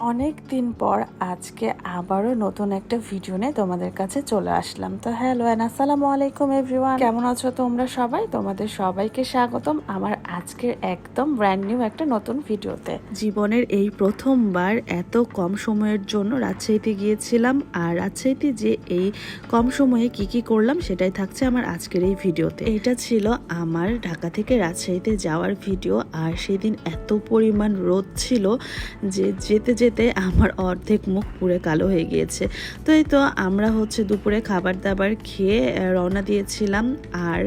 অনেক দিন পর আজকে আবারও নতুন একটা ভিডিও নিয়ে তোমাদের কাছে চলে আসলাম। তো হ্যালো এন্ড আসসালামু আলাইকুম এভরিওয়ান কেমন আছো তোমরা সবাই? তোমাদের সবাইকে স্বাগতম আমার আজকের একদম ব্র্যান্ড নিউ একটা নতুন ভিডিওতে জীবনের এই প্রথমবার এত কম সময়ের জন্য রাজশাহীতে গিয়েছিলাম আর রাজশাহীতে যে এই কম সময়ে কি কি করলাম সেটাই থাকছে আমার আজকের এই ভিডিওতে এটা ছিল আমার ঢাকা থেকে রাজশাহীতে যাওয়ার ভিডিও আর সেদিন এত পরিমাণ রোদ ছিল যে যেতে যেতে আমার অর্ধেক মুখ পুরে কালো হয়ে গিয়েছে। তো এই তো আমরা হচ্ছে দুপুরে খাবার দাবার খেয়ে রওনা দিয়েছিলাম। আর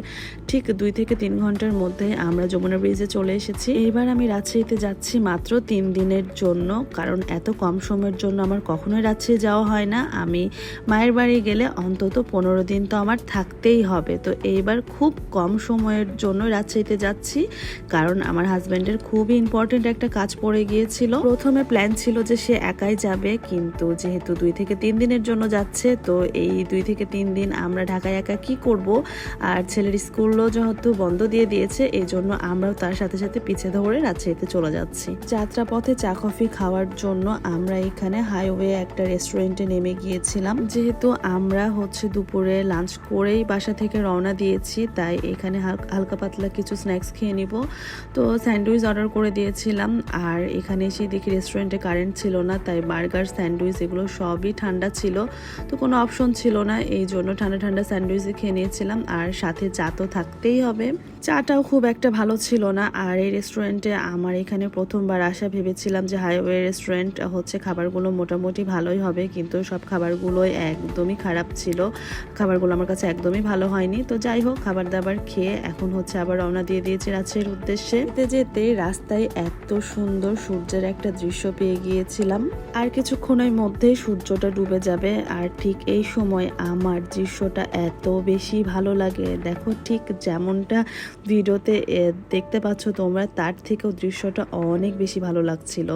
ঠিক দুই থেকে তিন ঘণ্টার মধ্যে আমরা যমুনা ব্রিজে চলে এসেছি। এইবার আমি রাজশাহীতে যাচ্ছি মাত্র তিন দিনের জন্য, কারণ এত কম সময়ের জন্য আমার কখনোই রাজশাহী যাওয়া হয় না। আমি মায়ের বাড়ি গেলে অন্তত পনেরো দিন তো আমার থাকতেই হবে। তো এইবার খুব কম সময়ের জন্য রাজশাহীতে যাচ্ছি, কারণ আমার হাজব্যান্ডের খুবই ইম্পর্টেন্ট একটা কাজ পড়ে গিয়েছিল। প্রথমে প্ল্যান ছিল যে সে একাই যাবে, কিন্তু যেহেতু দুই থেকে তিন দিনের জন্য যাচ্ছে, তো এই দুই থেকে তিন দিন আমরা ঢাকায় একা কি করব? আর ছেলের স্কুলও যেহেতু বন্ধ দিয়ে দিয়েছে এই জন্য আমরাও তার সাথে সাথে পিছে ধরে রাজশাহীতে চলে যাচ্ছি। যাত্রা পথে চা, কফি খাওয়ার জন্য আমরা এখানে হাইওয়ে একটা রেস্টুরেন্টে নেমে গিয়েছিলাম। যেহেতু আমরা হচ্ছে দুপুরে লাঞ্চ করেই বাসা থেকে রওনা দিয়েছি, তাই এখানে হাল- হালকা পাতলা কিছু স্ন্যাক্স খেয়ে নিব। তো স্যান্ডউইচ অর্ডার করে দিয়েছিলাম, আর এখানে এসে দেখি রেস্টুরেন্টে কারেন্ট ছিল না, তাই বার্গার, স্যান্ডউইচ এগুলো সবই ঠান্ডা ছিল। তো কোনো অপশন ছিল না, এই জন্য ঠান্ডা ঠান্ডা স্যান্ডউইচ খেয়ে নিয়েছিলাম। আর সাথে চা তো থাকতেই হবে। চাটাও খুব একটা ভালো ছিল না। আর এই রেস্টুরেন্টে আমার এখানে প্রথমবার আসা ভেবেছিলাম যে হাইওয়ে রেস্টুরেন্ট হচ্ছে খাবারগুলো মোটামুটি ভালোই হবে, কিন্তু সব খাবারগুলোই একদমই খারাপ ছিল। খাবারগুলো আমার কাছে একদমই ভালো হয়নি। তো যাই হোক খাবার দাবার খেয়ে এখন হচ্ছে আবার রওনা দিয়ে দিয়েছি রাজশাহীর উদ্দেশ্যে। যেতে যেতে রাস্তায় এত সুন্দর সূর্যের একটা দৃশ্য পেয়ে গিয়েছিলাম। আর কিছুক্ষণের মধ্যেই সূর্যটা ডুবে যাবে। আর ঠিক এই সময় আমার দৃশ্যটা এত বেশি ভালো লাগে। দেখো ঠিক যেমনটা ভিডিওতে দেখতে পাচ্ছ তোমরা, তার থেকেও দৃশ্যটা অনেক বেশি ভালো লাগছিল।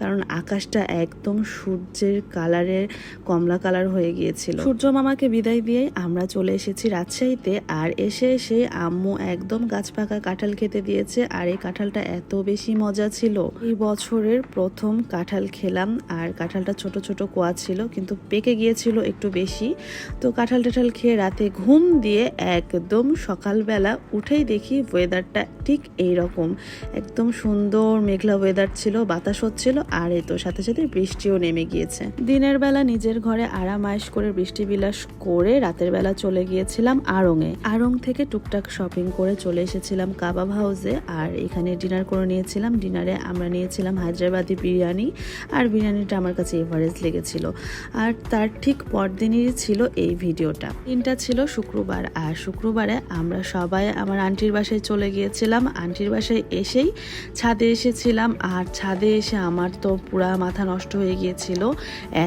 কারণ আকাশটা একদম সূর্যের কালারের কমলা কালার হয়ে গিয়েছিল। সূর্য মামাকে বিদায় দিয়ে আমরা চলে এসেছি রাজশাহীতে, আর এসে এসে আম্মু একদম গাছ পাকা কাঁঠাল খেতে দিয়েছে, আর এই কাঁঠালটা এত বেশি মজা ছিল। এই বছরের প্রথম কাঁঠাল খেলাম, আর কাঁঠালটা ছোট ছোট কোয়া ছিল, কিন্তু পেকে গিয়েছিল একটু বেশি। তো কাঁঠাল টাঠাল খেয়ে রাতে ঘুম দিয়ে একদম সকালবেলা উঠেই দেখি ওয়েদারটা ঠিক এই রকম একদম সুন্দর মেঘলা ওয়েদার ছিল, বাতাস হচ্ছিল, আর এই তো সাথে সাথে বৃষ্টিও নেমে গিয়েছে। দিনের বেলা নিজের ঘরে আরাম আয়েশ করে বৃষ্টি বিলাস করে রাতের বেলা চলে গিয়েছিলাম আড়ংয়ে আড়ং থেকে টুকটাক শপিং করে চলে এসেছিলাম কাবাব হাউসে আর এখানে ডিনার করে নিয়েছিলাম। ডিনারে আমরা নিয়েছিলাম হায়দ্রাবাদি বিরিয়ানি, আর বিরিয়ানিটা আমার কাছে এভারেজ লেগেছিল। আর তার ঠিক পরদিনই ছিল এই ভিডিওটা দিনটা ছিল শুক্রবার, আর শুক্রবারে আমরা সবাই, আমার আন্টির বাসায় চলে গিয়েছিলাম। আন্টির বাসায় এসেই ছাদে এসেছিলাম আর ছাদে এসে আমার তো পুরা মাথা নষ্ট হয়ে গিয়েছিল।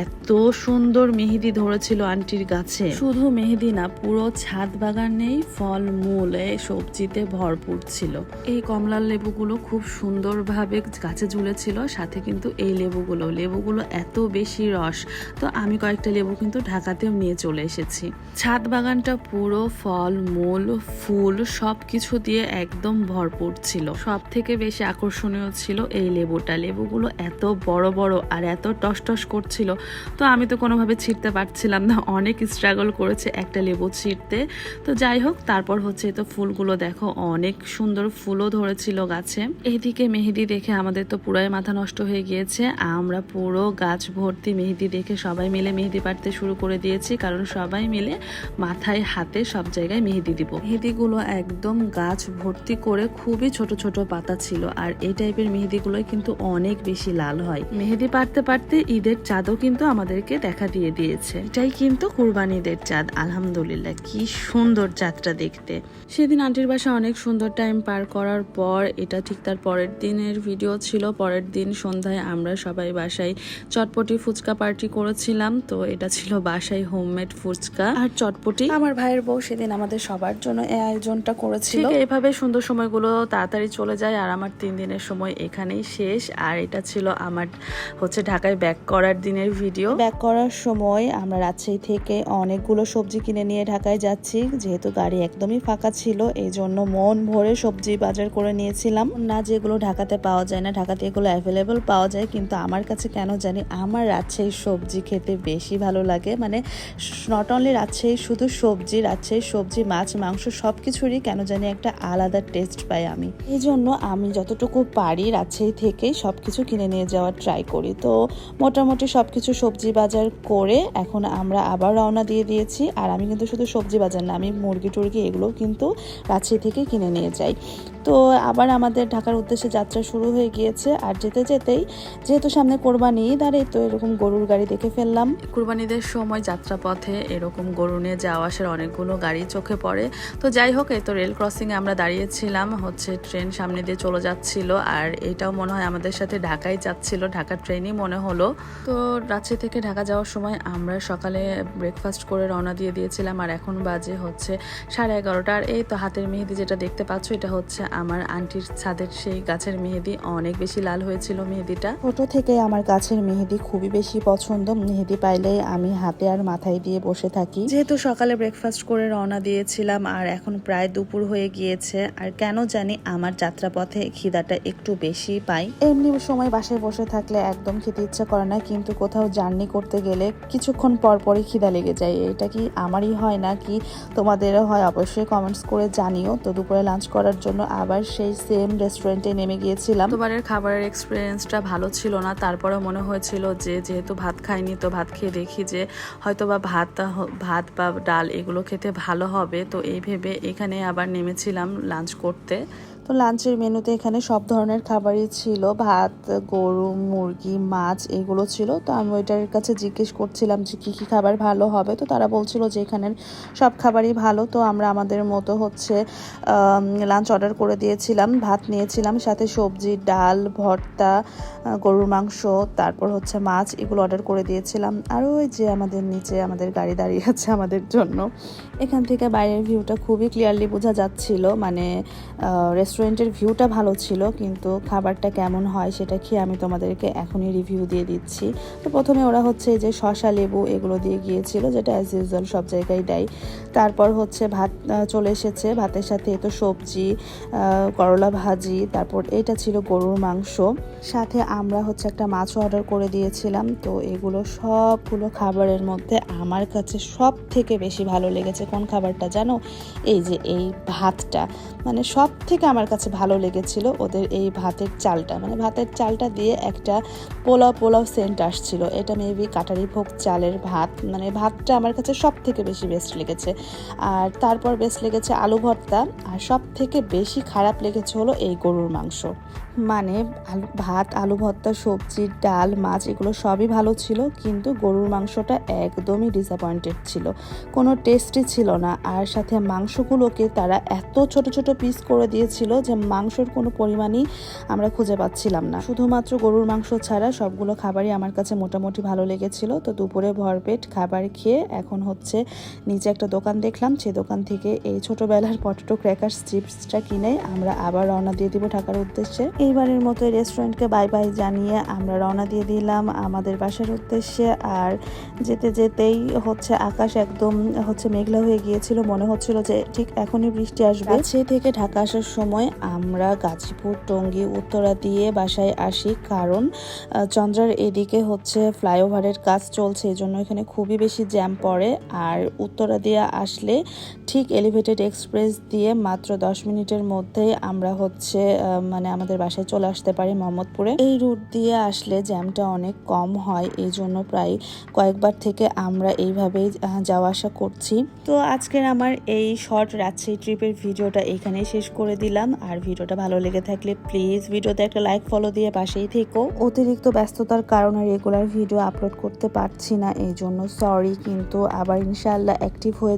এত সুন্দর মেহেদি ধরেছিল আন্টির গাছে। শুধু মেহেদি না, পুরো ছাদ বাগানেই ফল মূলে সবজিতে ভরপুর ছিল। এই কমলার লেবুগুলো খুব সুন্দরভাবে গাছে ঝুলেছিল, সাথে কিন্তু এই লেবুগুলো। লেবুগুলো এত বেশি রস, তো আমি কয়েকটা লেবু কিন্তু ঢাকাতেও নিয়ে চলে এসেছি। ছাদ বাগানটা পুরো ফল মূল ফুল সব কিছু দিয়ে একদম ভরপুর ছিল। সব থেকে বেশি আকর্ষণীয় ছিল এই লেবুটা। লেবুগুলো এত বড় বড় আর এত টস টস করছিল, তো আমি তো কোনোভাবে ছিঁড়তে পারছিলাম না। অনেক স্ট্রাগল করেছে একটা লেবু ছিঁড়তে। তো যাই হোক, তারপর হচ্ছে তো ফুলগুলো দেখো, অনেক সুন্দর ফুলও ধরেছিল গাছে। এইদিকে মেহেদি দেখে আমাদের তো পুরাই মাথা নষ্ট হয়ে গিয়েছে। আমরা পুরো গাছ ভর্তি মেহেদি দেখে সবাই মিলে মেহেদি পাড়তে শুরু করে দিয়েছি, কারণ সবাই মিলে মাথায়, হাতে সব জায়গায় মেহেদি দিব। মেহেদিগুলো একদম গাছ ভর্তি করে খুবই ছোট ছোট পাতা ছিল, আর এই টাইপের মেহেদিগুলোই কিন্তু অনেক বেশি লাল হয়। মেহেদি পারতে পারতে ঈদের চাঁদও কিন্তু আমাদেরকে দেখা দিয়ে দিয়েছে। এটাই কিন্তু কুরবানিদের চাঁদ, আলহামদুলিল্লাহ, কি সুন্দর চাঁদটা দেখতে। সেদিন আন্টির বাসা অনেক সুন্দর টাইম পার করার পর, এটা ঠিক তার পরের দিনের ভিডিও ছিল, পরের দিন সন্ধ্যায় আমরা সবাই বাসায় চটপটি ফুচকা পার্টি করেছিলাম, তো এটা ছিল বাসায় হোমমেড ফুচকা। আর চটপটি? আমার ভাইয়ের বউ সেদিন আমাদের সবার জন্য এই আয়োজনটা করেছিল। থেকে এভাবে সুন্দর সময়গুলো তাড়াতাড়ি চলে যায় আর আমার তিন দিনের সময় এখানেই শেষ। আর এটা ছিল আমার হচ্ছে ঢাকায় ব্যাক করার দিনের ভিডিও ব্যাক করার সময় আমরা রাজশাহী থেকে অনেকগুলো সবজি কিনে নিয়ে ঢাকায় যাচ্ছি। যেহেতু গাড়ি একদমই ফাঁকা ছিল এই জন্য মন ভরে সবজি বাজার করে নিয়েছিলাম। না যেগুলো ঢাকাতে পাওয়া যায় না ঢাকাতে এগুলো অ্যাভেলেবল পাওয়া যায় কিন্তু আমার কাছে কেন জানি আমার রাজশাহীর সবজি খেতে বেশি ভালো লাগে। মানে নট অনলি রাজশাহী শুধু সবজি রাজশাহীর সবজি মাছ মাংস সব কিছুরই কেন জানি একটা আলাদা টেস্ট পাই আমি। এই জন্য আমি যতটুকু পারি রাজশাহী থেকে সব কিছু কিনে নিয়ে যাওয়ার ট্রাই করি। তো মোটামুটি সব কিছু সবজি বাজার করে এখন আমরা আবার রওনা দিয়ে দিয়েছি। আর আমি কিন্তু শুধু সবজি বাজার না, আমি মুরগি টুরগি এগুলো কিন্তু রাজশাহী থেকে কিনে নিয়ে যাই। তো আবার আমাদের ঢাকার উদ্দেশ্যে যাত্রা শুরু হয়ে গিয়েছে। আর যেতে যেতেই যেহেতু সামনে কোরবানি ঈদ তো এরকম গরুর গাড়ি দেখে ফেললাম। কোরবানিদের সময় যাত্রাপথে এরকম গরু নিয়ে যাওয়া আসার অনেকগুলো গাড়ি চোখে পড়ে। তো যাই হোক, এই তো রেল ক্রসিংয়ে আমরা দাঁড়িয়েছিলাম হচ্ছে ট্রেন সামনে দিয়ে চলে যাচ্ছিল আর এটাও মনে হয় আমাদের সাথে ঢাকায় যাচ্ছিল ঢাকার ট্রেনই মনে হলো। তো রাঁচি থেকে ঢাকা যাওয়ার সময় আমরা সকালে ব্রেকফাস্ট করে রওনা দিয়ে দিয়েছিলাম আর এখন বাজে হচ্ছে সাড়ে এগারোটা। আর এই তো হাতের মেহেদি যেটা দেখতে পাচ্ছ এটা হচ্ছে আমার আন্টির ছাদের সেই গাছের মেহেদি অনেক বেশি লাল হয়েছিল মেহেদিটা। ছোট থেকে আমার গাছের মেহেদি খুবই বেশি পছন্দ মেহেদি পাইলে আমি হাতে আর মাথায় দিয়ে বসে থাকি। যেহেতু সকালে ব্রেকফাস্ট করে রওনা দিয়েছিলাম আর এখন প্রায় দুপুর হয়ে গিয়েছে আর কেন জানি আমার যাত্রাপথে খিদাটা একটু বেশি পাই। এমনি সময় বাসায় বসে থাকলে একদম খেতে ইচ্ছা করে না কিন্তু কোথাও জার্নি করতে গেলে কিছুক্ষণ পর পরই খিদা লেগে যায়। এটা কি আমারই হয় না কি তোমাদেরও হয়? অবশ্যই কমেন্টস করে জানিও। তো দুপুরে লাঞ্চ করার জন্য আবার সেই সেম রেস্টুরেন্টে নেমে গিয়েছিলাম। দুবারের খাবারের এক্সপিরিয়েন্সটা ভালো ছিল না। তারপরে মনে হয়েছিল যে যেহেতু ভাত খাইনি তো ভাত খেয়ে দেখি যে হয়তো বা ভাত ভাত বা ডাল এগুলো খেতে ভালো হবে। তো এই ভেবে এখানে আবার নেমেছিলাম লাঞ্চ করতে। তো লাঞ্চের মেনুতে এখানে সব ধরনের খাবারই ছিল। ভাত, গরু, মুরগি, মাছ এগুলো ছিল। তো আমি ওইটার কাছে জিজ্ঞেস করছিলাম যে কী কী খাবার ভালো হবে। তো তারা বলছিল যে এখানের সব খাবারই ভালো। তো আমরা আমাদের মতো হচ্ছে লাঞ্চ অর্ডার করে দিয়েছিলাম, ভাত নিয়েছিলাম, সাথে সবজি, ডাল, ভর্তা গরুর মাংস, তারপর হচ্ছে মাছ এগুলো অর্ডার করে দিয়েছিলাম। আর ওই যে আমাদের নিচে আমাদের গাড়ি দাঁড়িয়ে আছে আমাদের জন্য। এখান থেকে বাইরের ভিউটা খুবই ক্লিয়ারলি বোঝা যাচ্ছিল। মানে রেস্টুরেন্টের ভিউটা ভালো ছিল, কিন্তু খাবারটা কেমন হয় সেটা খেয়ে আমি তোমাদেরকে এখনই রিভিউ দিয়ে দিচ্ছি। তো প্রথমে ওরা হচ্ছে যে শশা লেবু এগুলো দিয়ে গিয়েছিল, যেটা অ্যাজ ইউজুয়াল সব জায়গায় দেয়। তারপর হচ্ছে ভাত চলে এসেছে। ভাতের সাথে এতো সবজি করলা ভাজি, তারপর এটা ছিল গরুর মাংস। সাথে আমরা হচ্ছে একটা মাছও অর্ডার করে দিয়েছিলাম। তো এগুলো সবগুলো খাবারের মধ্যে আমার কাছে সব থেকে বেশি ভালো লেগেছে। কোন খাবারটা জানো? এই যে এই ভাতটা। মানে সব থেকে আমার কাছে ভালো লেগেছিল ওদের এই ভাতের চালটা। মানে ভাতের চালটা দিয়ে একটা পোলাও পোলাও সেন্ট আসছিল। এটা মেবি কাটারি ভোগ চালের ভাত। মানে ভাতটা আমার কাছে সব থেকে বেশি বেস্ট লেগেছে। আর তারপর বেশ লেগেছে আলু ভর্তা, আর সব থেকে বেশি খারাপ লেগেছে হলো এই গরুর মাংস। মানে আলু, ভাত, আলু ভর্তা, সবজি, ডাল, মাছ এগুলো সবই ভালো ছিল, কিন্তু গরুর মাংসটা একদমই ডিসঅ্যাপয়েন্টেড ছিল। কোনো টেস্টই ছিল না, আর সাথে মাংসগুলোকে তারা এত ছোট ছোট পিস করে দিয়েছিল যে মাংসর কোনো পরিমাণই আমরা খুঁজে পাচ্ছিলাম না। শুধুমাত্র গরুর মাংস ছাড়া সবগুলো খাবারই আমার কাছে মোটামুটি ভালো লেগেছিল। তো দুপুরে ভরপেট খাবার খেয়ে এখন হচ্ছে নিচে একটা দোকান দেখলাম, সে দোকান থেকে এই ছোটোবেলার পটেটো ক্র্যাকার চিপসটা কিনে আমরা আবার রওনা দিয়ে দিব ঢাকার উদ্দেশ্যে। এইবারের মতো রেস্টুরেন্টকে বাই বাই জানিয়ে আমরা রওনা দিয়ে দিলাম আমাদের বাসার উদ্দেশ্যে। আর যেতে যেতেই হচ্ছে আকাশ একদম হচ্ছে মেঘলা হয়ে গিয়েছিল, মনে হচ্ছিল যে ঠিক এখনই বৃষ্টি আসবে। সে থেকে ঢাকা আসার সময় আমরা গাজীপুর, টঙ্গী, উত্তরা দিয়ে বাসায় আসি কারণ চন্দ্রার এদিকে হচ্ছে ফ্লাইওভারের কাজ চলছে এই জন্য এখানে খুবই বেশি জ্যাম পড়ে। আর উত্তরা দিয়ে আসলে ঠিক এলিভেটেড এক্সপ্রেস দিয়ে মাত্র দশ মিনিটের মধ্যেই আমরা হচ্ছে মানে আমাদের বাসায় চলে আসতে পারি মোহাম্মদপুরে। এই রুট দিয়ে আসলে জ্যামটা অনেক কম হয়, এই জন্য প্রায় কয়েকবার থেকে আমরা এইভাবেই যাওয়া আসা করছি। তো আজকের আমার এই শর্ট রাজশাহী ট্রিপের ভিডিওটা এখানেই শেষ করে দিলাম। আর ভিডিওটা ভালো লেগে থাকলে প্লিজ ভিডিওতে একটা লাইক ফলো দিয়ে পাশেই থেকো। অতিরিক্ত ব্যস্ততার কারণে রেগুলার ভিডিও আপলোড করতে পারছি না, এই জন্য সরি কিন্তু আবার ইনশাল্লাহ অ্যাক্টিভ হয়ে